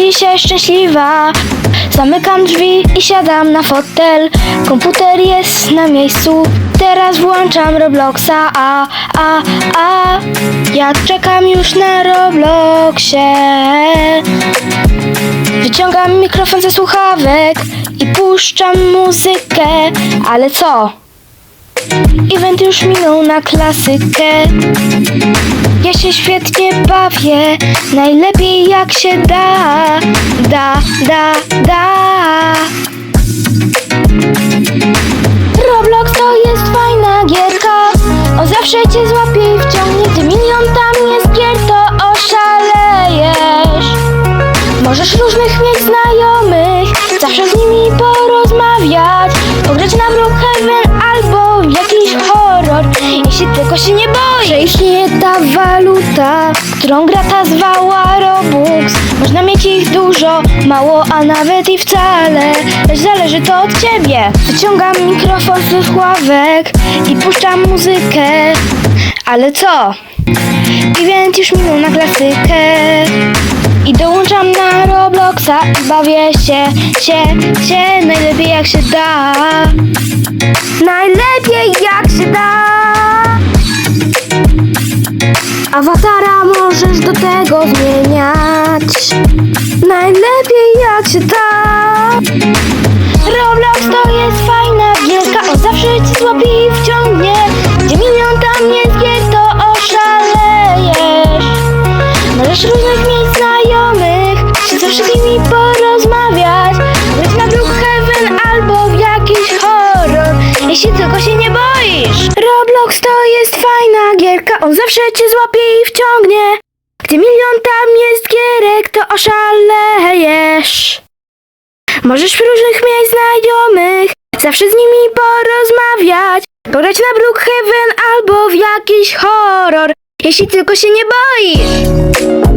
mi się szczęśliwa. Zamykam drzwi i siadam na fotel. Komputer jest na miejscu. Teraz włączam Robloxa, a, a, a. Ja czekam już na Robloxie. Wyciągam mikrofon ze słuchawek i puszczam muzykę. Ale co? Event już minął na klasykę. Świetnie bawię, najlepiej jak się da, da, da, da. Roblox to jest fajna gierka, o zawsze cię złapie i wciągnie, gdy milion tam jest gier, to oszalejesz. Możesz różnych mieć znajomych, zawsze z nimi porozmawiać, pograć na Brookhaven albo jakiś horror, jeśli tylko się nie boisz. Istnieje ta waluta, którą gra ta zwała Robux. Można mieć ich dużo, mało, a nawet i wcale, lecz zależy to od ciebie. Wyciągam mikrofon ze słuchawek i puszczam muzykę, ale co? Event już minął na klasykę I dołączam na Robloxa i bawię się, się, się Najlepiej jak się da Najlepiej jak się da Awatara możesz do tego zmieniać. Najlepiej jak się da zawsze cię złapie i wciągnie. Gdzie milion tam jest gierek to oszalejesz. Możesz różnych mieć znajomych, zawsze z nimi porozmawiać, pograć na Brookhaven albo w jakiś horror, jeśli tylko się nie boisz.